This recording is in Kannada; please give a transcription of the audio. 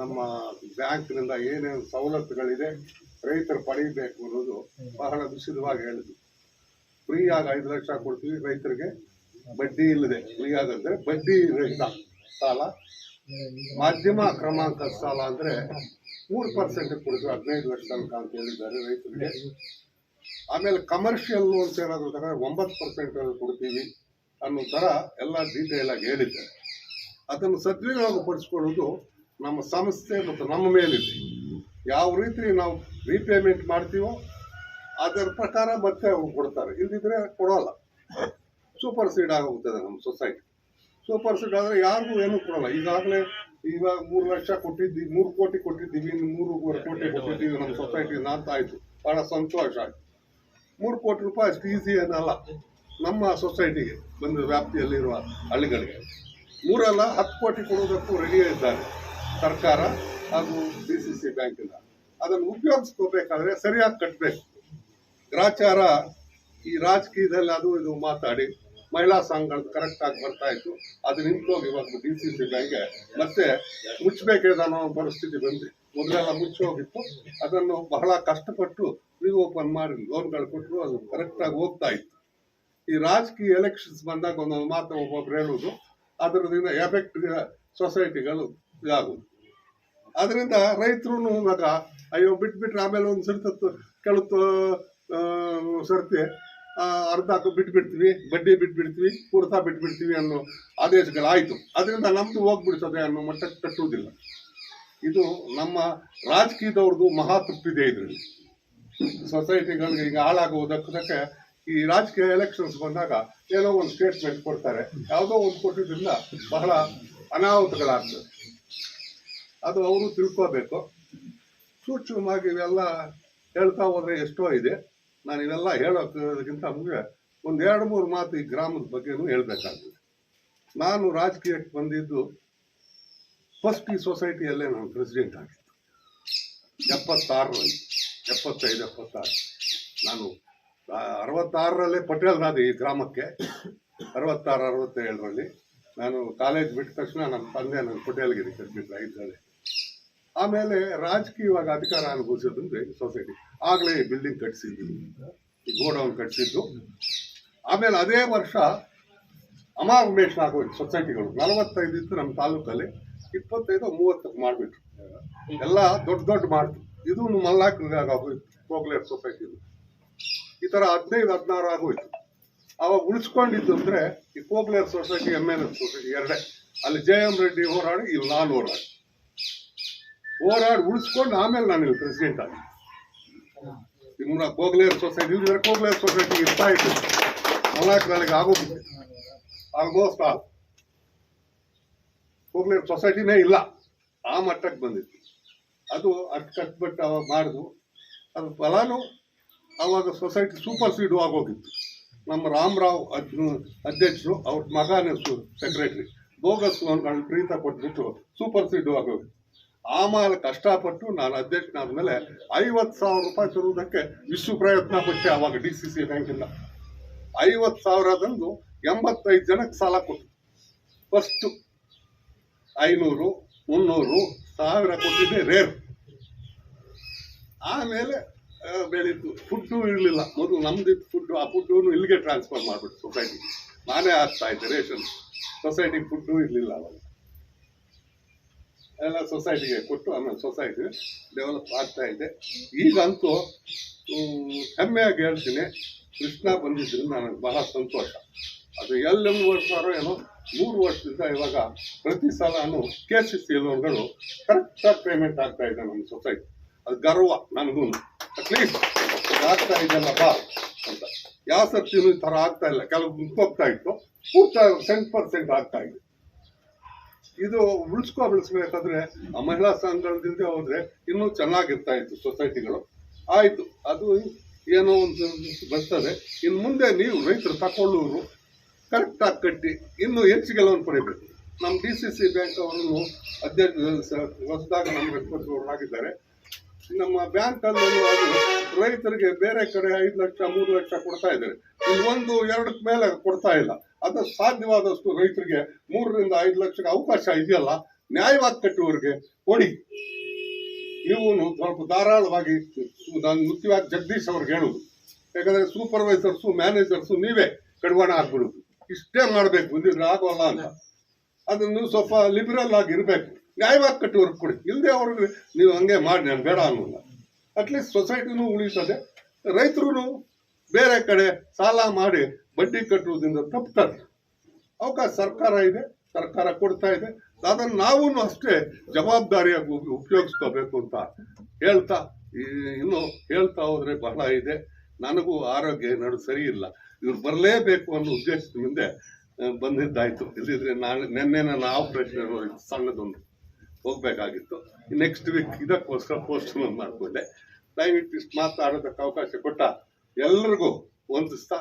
ನಮ್ಮ ಬ್ಯಾಂಕ್ನಿಂದ ಏನೇನು ಸವಲತ್ತುಗಳಿದೆ, ರೈತರು ಪಡೆಯಬೇಕು ಅನ್ನೋದು ಬಹಳ ವಿಶದವಾಗಿ ಹೇಳಿದ್ರು. ಫ್ರೀಯಾಗಿ ಐದು ಲಕ್ಷ ಕೊಡ್ತೀವಿ ರೈತರಿಗೆ, ಬಡ್ಡಿ ಇಲ್ಲದೆ. ಫ್ರೀ ಅಂದ್ರೆ ಬಡ್ಡಿ ರಹಿತ ಸಾಲ. ಮಾಧ್ಯಮ ಕ್ರಮಾಂಕ ಸಾಲ ಅಂದ್ರೆ ಮೂರು ಪರ್ಸೆಂಟ್ ಕೊಡ್ತೀವಿ, ಹದಿನೈದು ಲಕ್ಷ ತನಕ ಅಂತ ಹೇಳಿದ್ದಾರೆ ರೈತರಿಗೆ. ಆಮೇಲೆ ಕಮರ್ಷಿಯಲ್ ಲೋನ್ಸ್ ಏನಾದರೂ ತಗೊಂಡ್ರೆ ಒಂಬತ್ತು ಪರ್ಸೆಂಟ್ ಕೊಡ್ತೀವಿ ಅನ್ನೋ ಥರ ಎಲ್ಲ ಡೀಟೇಲ್ ಆಗಿ ಹೇಳಿದ್ದಾರೆ. ಅದನ್ನು ಸದ್ವಿನಿಯೋಗಪಡಿಸ್ಕೊಳ್ಳೋದು ನಮ್ಮ ಸಂಸ್ಥೆ ಮತ್ತು ನಮ್ಮ ಮೇಲಿದೆ. ಯಾವ ರೀತಿ ನಾವು ರೀಪೇಮೆಂಟ್ ಮಾಡ್ತೀವೋ ಅದರ ಪ್ರಕಾರ ಮತ್ತೆ ಅವ್ರು ಕೊಡ್ತಾರೆ. ಇಲ್ಲದಿದ್ರೆ ಕೊಡೋಲ್ಲ. ಸೂಪರ್ ಸೀಡ್ ಆಗೋಗ್ತದೆ ನಮ್ಮ ಸೊಸೈಟಿ ಸೂಪರ್ ಸೀಡ್ ಆದರೆ ಯಾರಿಗೂ ಏನೂ ಕೊಡೋಲ್ಲ. ಈಗಾಗಲೇ ಇವಾಗ ಮೂರು ಲಕ್ಷ ಕೊಟ್ಟಿದ್ದೀವಿ ಮೂರು ಕೋಟಿ ಕೊಟ್ಟಿದ್ದೀವಿ, ಇನ್ನು ಮೂರುವರೆ ಕೋಟಿ ಕೊಟ್ಟಿದ್ದೀವಿ ನಮ್ಮ ಸೊಸೈಟಿಯಿಂದ ಅಂತ ಆಯಿತು. ಭಾಳ ಸಂತೋಷ ಆಯಿತು. ಮೂರು ಕೋಟಿ ರೂಪಾಯಿ ಅಷ್ಟು ಈಸಿ ಏನಲ್ಲ. ನಮ್ಮ ಸೊಸೈಟಿಗೆ ಬಂದ ವ್ಯಾಪ್ತಿಯಲ್ಲಿರುವ ಹಳ್ಳಿಗಳಿಗೆ. ಮೂರಲ್ಲ, ಹತ್ತು ಕೋಟಿ ಕೊಡೋದಕ್ಕೂ ರೆಡಿಯಾಗಿದ್ದಾರೆ ಸರ್ಕಾರ ಹಾಗೂ ಡಿ ಸಿ ಸಿ ಬ್ಯಾಂಕಿನ ಅದನ್ನು ಉಪಯೋಗಿಸ್ಕೋಬೇಕಾದ್ರೆ ಸರಿಯಾಗಿ ಕಟ್ಟಬೇಕು ಗ್ರಾಚಾರ ಈ ರಾಜಕೀಯದಲ್ಲಿ ಅದು ಇದು ಮಾತಾಡಿ ಮಹಿಳಾ ಸಂಘಗಳು ಕರೆಕ್ಟ್ ಆಗಿ ಬರ್ತಾ ಇತ್ತು. ಅದು ನಿಂತೋಗಿ ಇವಾಗ ಡಿ ಸಿ ಸಿ ಬ್ಯಾಂಕ್ಗೆ ಮತ್ತೆ ಮುಚ್ಚಬೇಕಿದೆ ಅನ್ನೋ ಪರಿಸ್ಥಿತಿ ಬಂದಿದೆ ಮೊದಲೆಲ್ಲ ಮುಚ್ಚೋಗಿತ್ತು ಅದನ್ನು ಬಹಳ ಕಷ್ಟಪಟ್ಟು ಓಪನ್ ಮಾಡಿ ಲೋನ್ಗಳು ಕೊಟ್ಟರು, ಅದು ಕರೆಕ್ಟಾಗಿ ಹೋಗ್ತಾ ಇತ್ತು. ಈ ರಾಜಕೀಯ ಎಲೆಕ್ಷನ್ಸ್ ಬಂದಾಗ ಒಂದೊಂದು ಮಾತು ಒಬ್ಬೊಬ್ರು ಹೇಳುವುದು ಅದರದಿಂದ ಎಫೆಕ್ಟ್ ಸೊಸೈಟಿಗಳು ಇದಾಗುವುದು. ಅದರಿಂದ ರೈತರು ಇವಾಗ ಅಯ್ಯೋ, ಬಿಟ್ಬಿಟ್ರೆ ಆಮೇಲೆ ಒಂದು ಸರ್ತಿ ಕೆಳತ್ತು ಸರ್ತಿ ಅರ್ಧ ಬಿಟ್ಬಿಡ್ತೀವಿ, ಬಡ್ಡಿ ಬಿಟ್ಬಿಡ್ತೀವಿ, ಪೂರ್ತ ಬಿಟ್ಬಿಡ್ತೀವಿ ಅನ್ನೋ ಆದೇಶಗಳಾಯಿತು. ಅದರಿಂದ ನಮ್ಮದು ಹೋಗ್ಬಿಡ್ತದೆ ಅನ್ನೋ ಮಟ್ಟಕ್ಕೆ ಕಟ್ಟುವುದಿಲ್ಲ ಇದು ನಮ್ಮ ರಾಜಕೀಯದವ್ರದ್ದು ಮಹಾ ತಪ್ಪಿದೆ ಇದರಲ್ಲಿ. ಸೊಸೈಟಿಗಳಿಗೆ ಈಗ ಹಾಳಾಗುವುದಕ್ಕೆ ಈ ರಾಜಕೀಯ ಎಲೆಕ್ಷನ್ಸ್ ಬಂದಾಗ ಏನೋ ಒಂದು ಸ್ಟೇಟ್ಮೆಂಟ್ ಕೊಡ್ತಾರೆ. ಯಾವುದೋ ಒಂದು ಕೊಟ್ಟಿದ್ದರಿಂದ ಬಹಳ ಅನಾಹುತಗಳಾಗ್ತದೆ. ಅದು ಅವರು ತಿಳ್ಕೋಬೇಕು. ಸೂಕ್ಷ್ಮವಾಗಿ ಇವೆಲ್ಲ ಹೇಳ್ತಾ ಹೋದ್ರೆ ಎಷ್ಟೋ ಇದೆ. ನಾನು ಇವೆಲ್ಲ ಹೇಳೋಕ್ಕಿಂತ ಮುಂದೆ ಒಂದು ಎರಡು ಮೂರು ಮಾತು ಈ ಗ್ರಾಮದ ಬಗ್ಗೆನೂ ಹೇಳಬೇಕಾಗ್ತದೆ. ನಾನು ರಾಜಕೀಯಕ್ಕೆ ಬಂದಿದ್ದು ಫಸ್ಟ್ ಈ ಸೊಸೈಟಿಯಲ್ಲೇ ನಾನು ಪ್ರೆಸಿಡೆಂಟ್ ಆಗಿದ್ದು. ಎಪ್ಪತ್ತಾರರಲ್ಲಿ, ಎಪ್ಪತ್ತೈದು, ಎಪ್ಪತ್ತಾರು. ನಾನು ಅರವತ್ತಾರರಲ್ಲೇ ಪಟೇಲ್ನಾದೆ ಈ ಗ್ರಾಮಕ್ಕೆ. ಅರವತ್ತಾರು, ಅರವತ್ತೇಳರಲ್ಲಿ ನಾನು ಕಾಲೇಜ್ ಬಿಟ್ಟ ತಕ್ಷಣ ನನ್ನ ತಂದೆ ನನ್ನ ಪಟೇಲ್ಗಿರಿ ಕರ್ಬಿಟ್ಟು ಐದರಲ್ಲಿ. ಆಮೇಲೆ ರಾಜಕೀಯವಾಗಿ ಅಧಿಕಾರ ಅನುಭವಿಸೋದಂದ್ರೆ ಸೊಸೈಟಿ ಆಗಲೇ ಬಿಲ್ಡಿಂಗ್ ಕಟ್ಟಿಸಿದ್ದು ಗೋಡೌನ್ ಕಟ್ಟಿಸಿದ್ದು ಆಮೇಲೆ ಅದೇ ವರ್ಷ ಅಮಾರ್ಮೇಷನ್ ಆಗೋಯ್ತು ಸೊಸೈಟಿಗಳು ನಲವತ್ತೈದು ಇತ್ತು ನಮ್ಮ ತಾಲೂಕಲ್ಲಿ, ಇಪ್ಪತ್ತೈದು, ಮೂವತ್ತಕ್ಕೆ ಮಾಡಿಬಿಟ್ರು. ಎಲ್ಲ ದೊಡ್ಡ ದೊಡ್ಡ ಮಾಡ್ತು. ಇದು ಮಲ್ಲಾಕ್ ಆಗೋಯ್ತು ಸೊಸೈಟಿ ಈ ಥರ ಹದಿನೈದು, ಹದಿನಾರು ಆಗೋಯ್ತು ಅವಾಗ ಉಳಿಸ್ಕೊಂಡಿದ್ದು ಅಂದ್ರೆ ಈ ಕೋಗ್ಲೇರ್ society M L S society ಎರಡೇ. ಅಲ್ಲಿ ಜೆ ಎಂ ರೆಡ್ಡಿ ಹೋರಾಡಿ, ಇಲ್ಲಿ ನಾನು ಹೋರಾಡಿ. ಹೋರಾಡಿ ಉಳಿಸ್ಕೊಂಡು ಆಮೇಲೆ ನಾನು ಇಲ್ಲಿ ಪ್ರೆಸಿಡೆಂಟ್ ಆಗಿ. ಇನ್ನು ಕೋಗ್ಲೇರ್ ಸೊಸೈಟಿ ಇದ್ರೆ ಕೋಗ್ಲೇರ್ ಸೊಸೈಟಿ ಇರ್ತಾ ಇತ್ತು ನನಗೆ ಆಗೋಗಿದೆ. ಆಲ್ಮೋಸ್ಟ್ ಆಲ್ ಕೋಗ್ಲೇರ್ ಸೊಸೈಟಿನೇ ಇಲ್ಲ. ಆ ಮಟ್ಟಕ್ಕೆ ಬಂದಿತ್ತು ಅದು ಅಷ್ಟು ಕಟ್ಬಿಟ್ಟು ಅವಾಗ ಮಾಡಿದ್ವು ಅದು ಫಲಾನು ಅವಾಗ ಸೊಸೈಟಿ ಸೂಪರ್ ಸೀಡು ಆಗೋಗಿತ್ತು. ನಮ್ಮ ರಾಮರಾವ್ ಅಧ್ಯಕ್ಷರು, ಅವ್ರ ಮಗನೇ ಸೆಕ್ರೆಟರಿ ಬೋಗಸ್ ಲೋನ್ಗಳನ್ನ ಪ್ರೀತ ಕೊಟ್ಬಿಟ್ಟು ಸೂಪರ್ ಸೀಡು ಆಗೋಗಿತ್ತು. ಆಮೇಲೆ ಕಷ್ಟಪಟ್ಟು ನಾನು ಅಧ್ಯಕ್ಷನಾದ್ಮೇಲೆ ಐವತ್ತು ಸಾವಿರ ರೂಪಾಯಿ ತರುವುದಕ್ಕೆ ವಿಶ್ವ ಪ್ರಯತ್ನ ಪಟ್ಟೆ ಅವಾಗ ಡಿ ಸಿ ಸಿ ಬ್ಯಾಂಕಿಂದ ಐವತ್ತು ಸಾವಿರದಂದು ಎಂಬತ್ತೈದು ಜನಕ್ಕೆ ಸಾಲ ಕೊಟ್ಟು ಫಸ್ಟು ಐನೂರು, ಮುನ್ನೂರು ಸಾವಿರ ಕೊಟ್ಟಿದ್ದೆ ರೇರ್ ಆಮೇಲೆ ಬೆಳೀತು. ಫುಡ್ಡು ಇರಲಿಲ್ಲ. ಮೊದಲು ನಮ್ದಿತ್ತು ಫುಡ್ಡು ಆ ಫುಡ್ಡು ಇಲ್ಲಿಗೆ ಟ್ರಾನ್ಸ್ಫರ್ ಮಾಡಿಬಿಟ್ಟು ಸೊಸೈಟಿ ನಾನೇ ಆಗ್ತಾ ಇದ್ದೆ ರೇಷನ್ ಸೊಸೈಟಿಗೆ ಫುಡ್ಡು ಇರಲಿಲ್ಲ ಅವಾಗ. ಎಲ್ಲ ಸೊಸೈಟಿಗೆ ಕೊಟ್ಟು ಆಮೇಲೆ ಸೊಸೈಟಿ ಡೆವಲಪ್ ಆಗ್ತಾ ಇದೆ. ಈಗಂತೂ ಹ್ಮ್, ಹೆಮ್ಮೆಯಾಗಿ ಹೇಳ್ತೀನಿ ಕೃಷ್ಣ ಬಂದಿದ್ದರೆ ನನಗೆ ಬಹಳ ಸಂತೋಷ. ಅದು ಎಲ್ಲೆಲ್ಲಿ ವರ್ಷಾರೋ ಏನೋ ಮೂರು ವರ್ಷದಿಂದ ಇವಾಗ ಪ್ರತಿ ಸಲನೂ ಕೆ ಸಿ ಸಿ ಲೋನ್ಗಳು ಕರೆಕ್ಟಾಗಿ ಪೇಮೆಂಟ್ ಆಗ್ತಾ ಇದೆ ನಮ್ಮ ಸೊಸೈಟಿ ಅದು ಗರ್ವ ನನಗೂ. ಅಟ್ಲೀಸ್ಟ್ ಆಗ್ತಾ ಇದೆಯಲ್ಲಪ್ಪ ಅಂತ. ಯಾವ ಸರ್ತಿನೂ ಈ ಥರ ಆಗ್ತಾ ಇಲ್ಲ. ಕೆಲವು ಮುಂದೋಗ್ತಾ ಇತ್ತು. ಪೂರ್ತಿ ಸೆಂಟ್ ಪರ್ಸೆಂಟ್ ಆಗ್ತಾ ಇದೆ. ಇದು ಉಳಿಸ್ಕೊ ಬೆಳೆಸ್ಬೇಕಾದ್ರೆ ಆ ಮಹಿಳಾ ಸಂಘಗಳಿಂದ ಹೋದ್ರೆ ಇನ್ನೂ ಚೆನ್ನಾಗಿರ್ತಾ ಇತ್ತು ಸೊಸೈಟಿಗಳು. ಆಯಿತು, ಅದು ಏನೋ ಒಂದು ಬರ್ತದೆ. ಇನ್ನು ಮುಂದೆ ನೀವು ರೈತರು ತಕೊಳ್ಳೋರು ಕರೆಕ್ಟಾಗಿ ಕಟ್ಟಿ ಇನ್ನೂ ಹೆಚ್ಚಿಗೆ ಲೋನ್ ಪಡಿಬೇಕು. ನಮ್ಮ ಡಿ ಸಿ ಸಿ ಬ್ಯಾಂಕ್ ಅವರು ಅಧ್ಯಕ್ಷ, ಹೊಸದಾಗ ನಮ್ಮ ಆಗಿದ್ದಾರೆ. ನಮ್ಮ ಬ್ಯಾಂಕಲ್ಲೂ ಅದು ರೈತರಿಗೆ ಬೇರೆ ಕಡೆ ಐದು ಲಕ್ಷ, ಮೂರು ಲಕ್ಷ ಕೊಡ್ತಾ ಇದ್ದಾರೆ. ಇಲ್ಲಿ ಒಂದು ಎರಡಕ್ಕೆ ಮೇಲೆ ಕೊಡ್ತಾ ಇಲ್ಲ. ಅದು ಸಾಧ್ಯವಾದಷ್ಟು ರೈತರಿಗೆ ಮೂರರಿಂದ ಐದು ಲಕ್ಷಕ್ಕೆ ಅವಕಾಶ ಇದೆಯಲ್ಲ, ನ್ಯಾಯವಾಗಿ ಕಟ್ಟುವವರಿಗೆ ಕೊಡಿ. ಇವನು ಸ್ವಲ್ಪ ಧಾರಾಳವಾಗಿ ನಾನು ಮುಖ್ಯವಾಗಿ ಜಗದೀಶ್ ಅವ್ರಿಗೆ ಹೇಳುವುದು ಯಾಕಂದ್ರೆ ಸೂಪರ್ವೈಸರ್ಸು ಮ್ಯಾನೇಜರ್ಸು ನೀವೇ ಕಡಿವಾಣ ಹಾಕ್ಬಿಡುದು. ಇಷ್ಟೇ ಮಾಡಬೇಕು ಇಲ್ದಿದ್ರೆ ಆಗೋಲ್ಲ ಅಂತ. ಅದನ್ನು ಸ್ವಲ್ಪ ಲಿಬರಲ್ ಆಗಿ ಇರಬೇಕು. ನ್ಯಾಯವಾಗಿ ಕಟ್ಟುವವ್ರಿಗೆ ಕೊಡಿ. ಇಲ್ಲದೆ ಅವ್ರಿಗೆ ನೀವು ಹಂಗೆ ಮಾಡಿ, ನಾನು ಬೇಡ ಅನ್ನೋಲ್ಲ. ಅಟ್ಲೀಸ್ಟ್ ಸೊಸೈಟಿನೂ ಉಳಿತದೆ. ರೈತರು ಬೇರೆ ಕಡೆ ಸಾಲ ಮಾಡಿ ಬಡ್ಡಿ ಕಟ್ಟುವುದರಿಂದ ತಪ್ತಾರೆ ಅವಕಾಶ ಸರ್ಕಾರ ಇದೆ, ಸರ್ಕಾರ ಕೊಡ್ತಾ ಇದೆ. ಅದನ್ನು ನಾವು ಅಷ್ಟೇ ಜವಾಬ್ದಾರಿಯಾಗಿ ಉಪಯೋಗಿಸ್ಕೋಬೇಕು ಅಂತ ಹೇಳ್ತಾ ಇನ್ನು ಹೇಳ್ತಾ ಹೋದ್ರೆ ಬಹಳ ಇದೆ. ನನಗೂ ಆರೋಗ್ಯ ನಡು ಸರಿ ಇಲ್ಲ. ಇವ್ರು ಬರಲೇಬೇಕು ಅನ್ನೋ ಉದ್ದೇಶದ ಮುಂದೆ ಬಂದಿದ್ದಾಯಿತು ಬಂದಿದ್ದಾಯ್ತು. ಇಲ್ಲಿದ್ರೆ ನಾನು ನಿನ್ನೆ ನನ್ನ ಆಪರೇಷನ್ ಸಣ್ಣದೊಂದು ಹೋಗ್ಬೇಕಾಗಿತ್ತು. ನೆಕ್ಸ್ಟ್ ವೀಕ್ ಇದಕ್ಕೋಸ್ಕರ ಪೋಸ್ಟ್ ಮಾಡ್ಕೊಂಡೆ. ದಯವಿಟ್ಟು ಇಷ್ಟು ಅವಕಾಶ ಕೊಟ್ಟ ಎಲ್ರಿಗೂ ಹಿಂದ್.